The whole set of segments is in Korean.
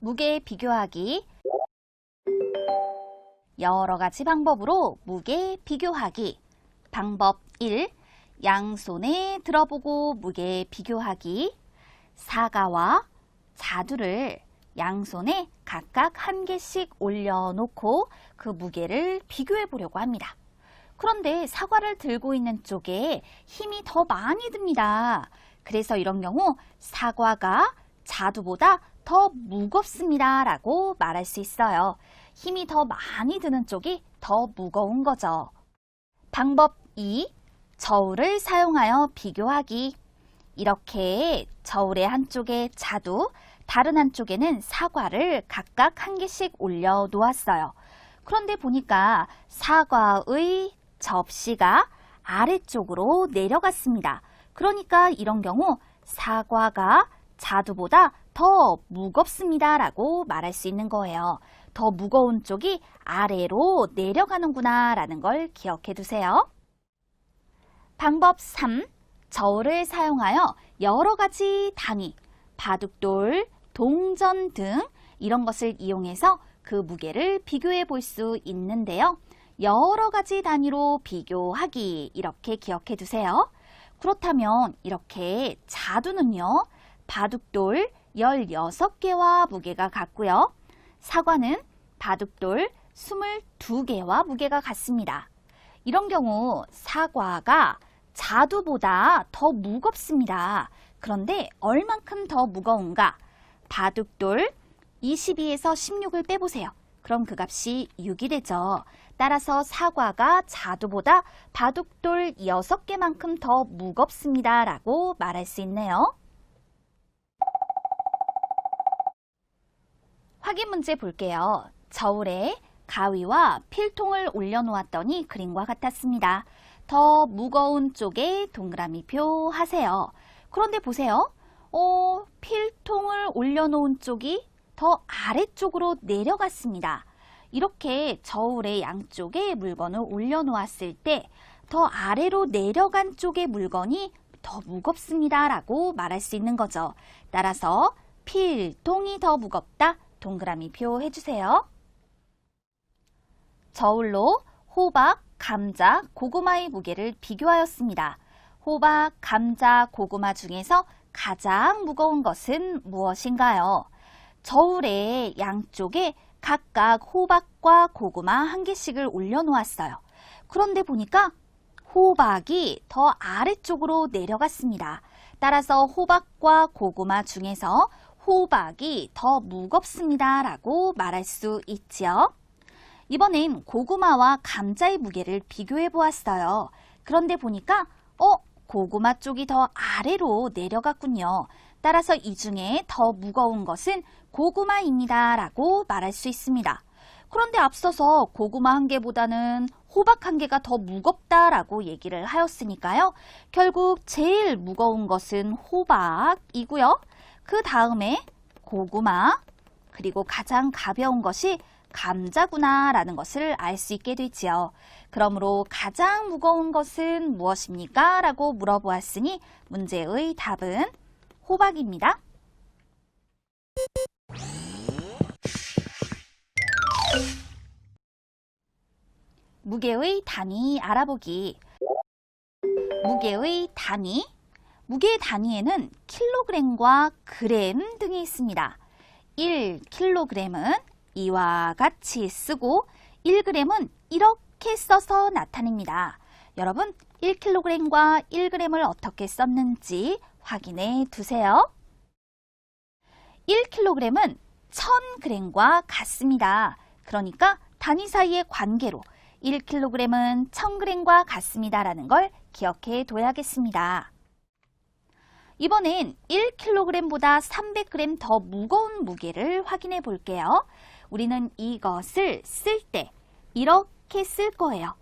무게 비교하기 여러 가지 방법으로 무게 비교하기 방법 1. 양손에 들어보고 무게 비교하기 사과와 자두를 양손에 각각 한 개씩 올려놓고 그 무게를 비교해 보려고 합니다. 그런데 사과를 들고 있는 쪽에 힘이 더 많이 듭니다. 그래서 이런 경우 사과가 자두보다 더 무겁습니다. 라고 말할 수 있어요. 힘이 더 많이 드는 쪽이 더 무거운 거죠. 방법 2. 저울을 사용하여 비교하기. 이렇게 저울의 한쪽에 자두, 다른 한쪽에는 사과를 각각 한 개씩 올려 놓았어요. 그런데 보니까 사과의 접시가 아래쪽으로 내려갔습니다. 그러니까 이런 경우 사과가 자두보다 더 무겁습니다. 라고 말할 수 있는 거예요. 더 무거운 쪽이 아래로 내려가는구나 라는 걸 기억해 두세요. 방법 3. 저울을 사용하여 여러 가지 단위, 바둑돌, 동전 등 이런 것을 이용해서 그 무게를 비교해 볼 수 있는데요. 여러 가지 단위로 비교하기 이렇게 기억해 두세요. 그렇다면 이렇게 자두는요. 바둑돌 16개와 무게가 같고요. 사과는 바둑돌 22개와 무게가 같습니다. 이런 경우 사과가 자두보다 더 무겁습니다. 그런데 얼만큼 더 무거운가? 바둑돌 22에서 16을 빼보세요. 그럼 그 값이 6이 되죠. 따라서 사과가 자두보다 바둑돌 6개만큼 더 무겁습니다. 라고 말할 수 있네요. 확인 문제 볼게요. 저울에 가위와 필통을 올려놓았더니 그림과 같았습니다. 더 무거운 쪽에 동그라미 표 하세요. 그런데 보세요. 어, 필통을 올려놓은 쪽이 더 아래쪽으로 내려갔습니다. 이렇게 저울의 양쪽에 물건을 올려놓았을 때 더 아래로 내려간 쪽의 물건이 더 무겁습니다. 라고 말할 수 있는 거죠. 따라서 필통이 더 무겁다. 동그라미 표 해주세요. 저울로 호박, 감자, 고구마의 무게를 비교하였습니다. 호박, 감자, 고구마 중에서 가장 무거운 것은 무엇인가요? 저울의 양쪽에 각각 호박과 고구마 한 개씩을 올려놓았어요. 그런데 보니까 호박이 더 아래쪽으로 내려갔습니다. 따라서 호박과 고구마 중에서 호박이 더 무겁습니다. 라고 말할 수 있지요. 이번엔 고구마와 감자의 무게를 비교해 보았어요. 그런데 보니까 어? 고구마 쪽이 더 아래로 내려갔군요. 따라서 이 중에 더 무거운 것은 고구마입니다. 라고 말할 수 있습니다. 그런데 앞서서 고구마 한 개보다는 호박 한 개가 더 무겁다라고 얘기를 하였으니까요. 결국 제일 무거운 것은 호박이고요. 그 다음에 고구마, 그리고 가장 가벼운 것이 감자구나 라는 것을 알 수 있게 되지요. 그러므로 가장 무거운 것은 무엇입니까? 라고 물어보았으니 문제의 답은 호박입니다. 무게의 단위 알아보기. 무게의 단위. 무게 단위에는 킬로그램과 그램 등이 있습니다. 1킬로그램은 이와 같이 쓰고 1g은 이렇게 써서 나타냅니다. 여러분, 1kg과 1g을 어떻게 썼는지 확인해 두세요. 1kg은 1000g과 같습니다. 그러니까 단위 사이의 관계로 1kg은 1000g과 같습니다라는 걸 기억해 둬야겠습니다. 이번엔 1kg보다 300g 더 무거운 무게를 확인해 볼게요. 우리는 이것을 쓸 때 이렇게 쓸 거예요.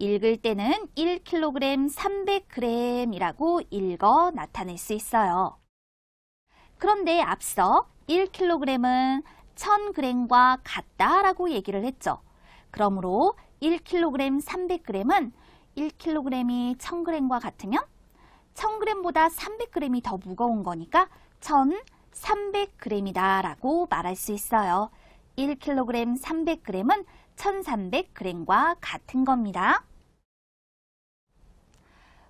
읽을 때는 1kg 300g이라고 읽어 나타낼 수 있어요. 그런데 앞서 1kg은 1000g과 같다라고 얘기를 했죠. 그러므로 1kg 300g은 1kg이 1000g과 같으면 1000g보다 300g이 더 무거운 거니까 1000 300g이다 라고 말할 수 있어요. 1kg 300g은 1300g과 같은 겁니다.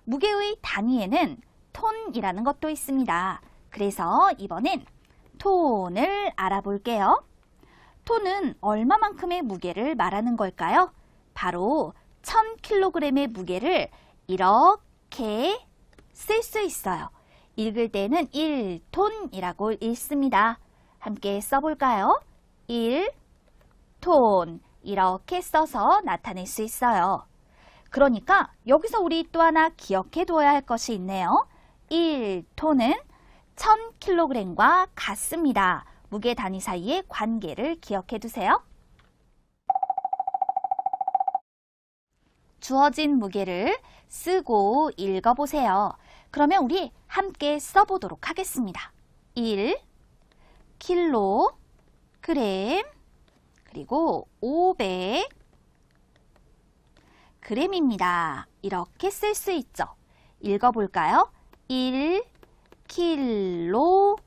무게의 단위에는 톤이라는 것도 있습니다. 그래서 이번엔 톤을 알아볼게요. 톤은 얼마만큼의 무게를 말하는 걸까요? 바로 1000kg의 무게를 이렇게 쓸 수 있어요. 읽을 때는 1톤이라고 읽습니다. 함께 써볼까요? 1톤 이렇게 써서 나타낼 수 있어요. 그러니까 여기서 우리 또 하나 기억해 두어야 할 것이 있네요. 1톤은 1000kg과 같습니다. 무게 단위 사이의 관계를 기억해 두세요. 주어진 무게를 쓰고 읽어보세요. 그러면 우리 함께 써보도록 하겠습니다. 1 킬로그램 그리고 500 그램입니다. 이렇게 쓸 수 있죠. 읽어볼까요? 1 킬로그램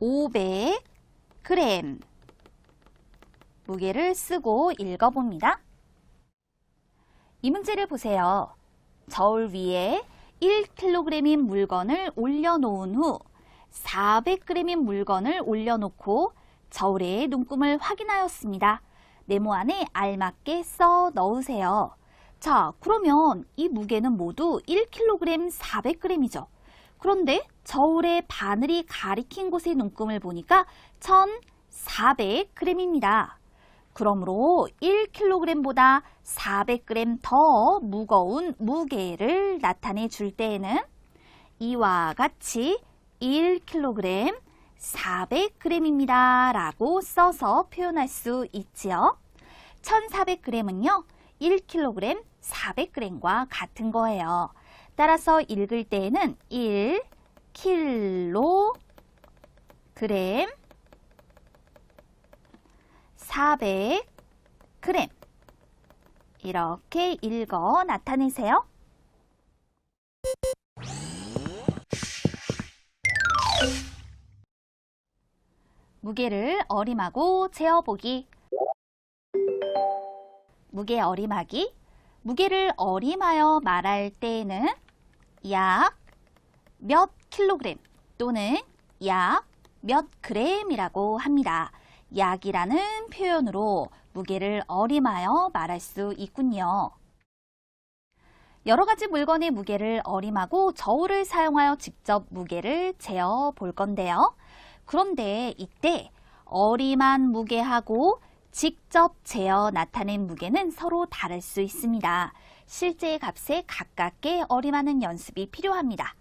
500 그램 무게를 쓰고 읽어봅니다. 이 문제를 보세요. 저울 위에 1kg인 물건을 올려놓은 후 400g인 물건을 올려놓고 저울의 눈금을 확인하였습니다. 네모 안에 알맞게 써 넣으세요. 자, 그러면 이 무게는 모두 1kg 400g이죠. 그런데 저울의 바늘이 가리킨 곳의 눈금을 보니까 1400g입니다. 그러므로 1kg보다 400g 더 무거운 무게를 나타내 줄 때에는 이와 같이 1kg 400g입니다. 라고 써서 표현할 수 있지요. 1400g은요, 1kg 400g과 같은 거예요. 따라서 읽을 때에는 1kg 400g 이렇게 읽어 나타내세요. 무게를 어림하고 재어보기 무게 어림하기 무게를 어림하여 말할 때에는 약 몇 킬로그램 또는 약 몇 그램이라고 합니다. 약이라는 표현으로 무게를 어림하여 말할 수 있군요. 여러 가지 물건의 무게를 어림하고 저울을 사용하여 직접 무게를 재어 볼 건데요. 그런데 이때 어림한 무게하고 직접 재어 나타낸 무게는 서로 다를 수 있습니다. 실제의 값에 가깝게 어림하는 연습이 필요합니다.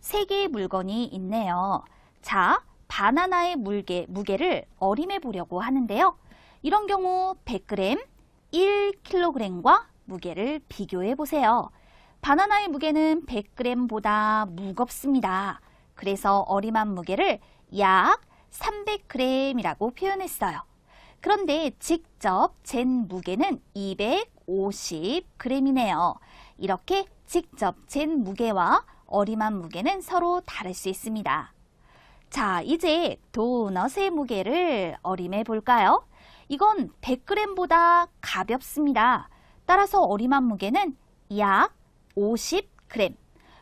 세 개의 물건이 있네요. 자, 바나나의 물개, 무게를 어림해 보려고 하는데요. 이런 경우 100g, 1kg과 무게를 비교해 보세요. 바나나의 무게는 100g보다 무겁습니다. 그래서 어림한 무게를 약 300g이라고 표현했어요. 그런데 직접 잰 무게는 250g이네요. 이렇게 직접 잰 무게와 어림한 무게는 서로 다를 수 있습니다. 자, 이제 도넛의 무게를 어림해 볼까요? 이건 100g보다 가볍습니다. 따라서 어림한 무게는 약 50g.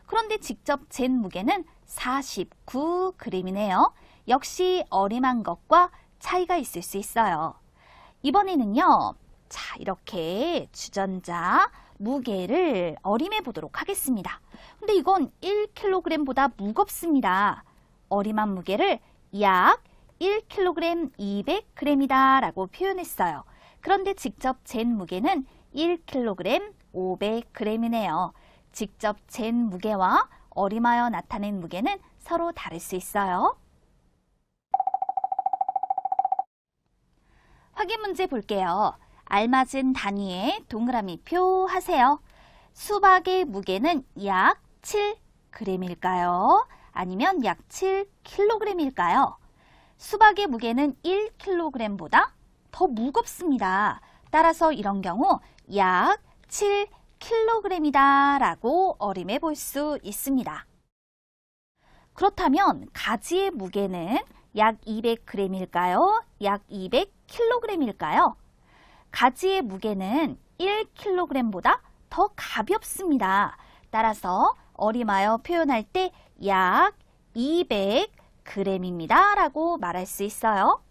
그런데 직접 잰 무게는 49g이네요. 역시 어림한 것과 차이가 있을 수 있어요. 이번에는요. 자, 이렇게 주전자 무게를 어림해 보도록 하겠습니다. 근데 이건 1kg보다 무겁습니다. 어림한 무게를 약 1kg 200g이다 라고 표현했어요. 그런데 직접 잰 무게는 1kg 500g이네요. 직접 잰 무게와 어림하여 나타낸 무게는 서로 다를 수 있어요. 확인 문제 볼게요. 알맞은 단위에 동그라미 표 하세요. 수박의 무게는 약 7g일까요? 아니면 약 7kg일까요? 수박의 무게는 1kg보다 더 무겁습니다. 따라서 이런 경우 약 7kg이다 라고 어림해 볼 수 있습니다. 그렇다면 가지의 무게는 약 200g일까요? 약 200kg일까요? 가지의 무게는 1kg보다 더 가볍습니다. 따라서 어림하여 표현할 때 약 200g입니다. 라고 말할 수 있어요.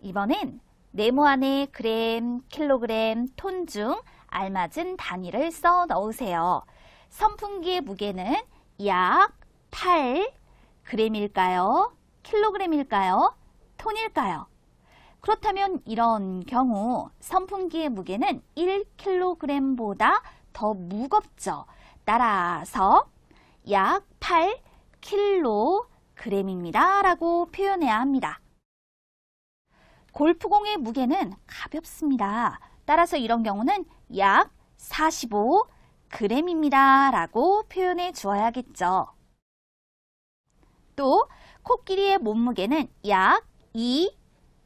이번엔 네모 안에 그램, 킬로그램, 톤 중 알맞은 단위를 써 넣으세요. 선풍기의 무게는 약 8g일까요? 킬로그램일까요? 톤일까요? 그렇다면 이런 경우 선풍기의 무게는 1kg보다 더 무겁죠. 따라서 약 8kg입니다. 라고 표현해야 합니다. 골프공의 무게는 가볍습니다. 따라서 이런 경우는 약 45g입니다. 라고 표현해 주어야겠죠. 또 코끼리의 몸무게는 약 2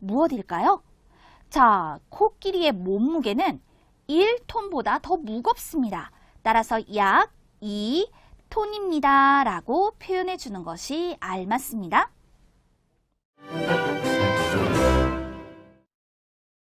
무엇일까요? 자, 코끼리의 몸무게는 1톤보다 더 무겁습니다. 따라서 약 2톤입니다 라고 표현해 주는 것이 알맞습니다.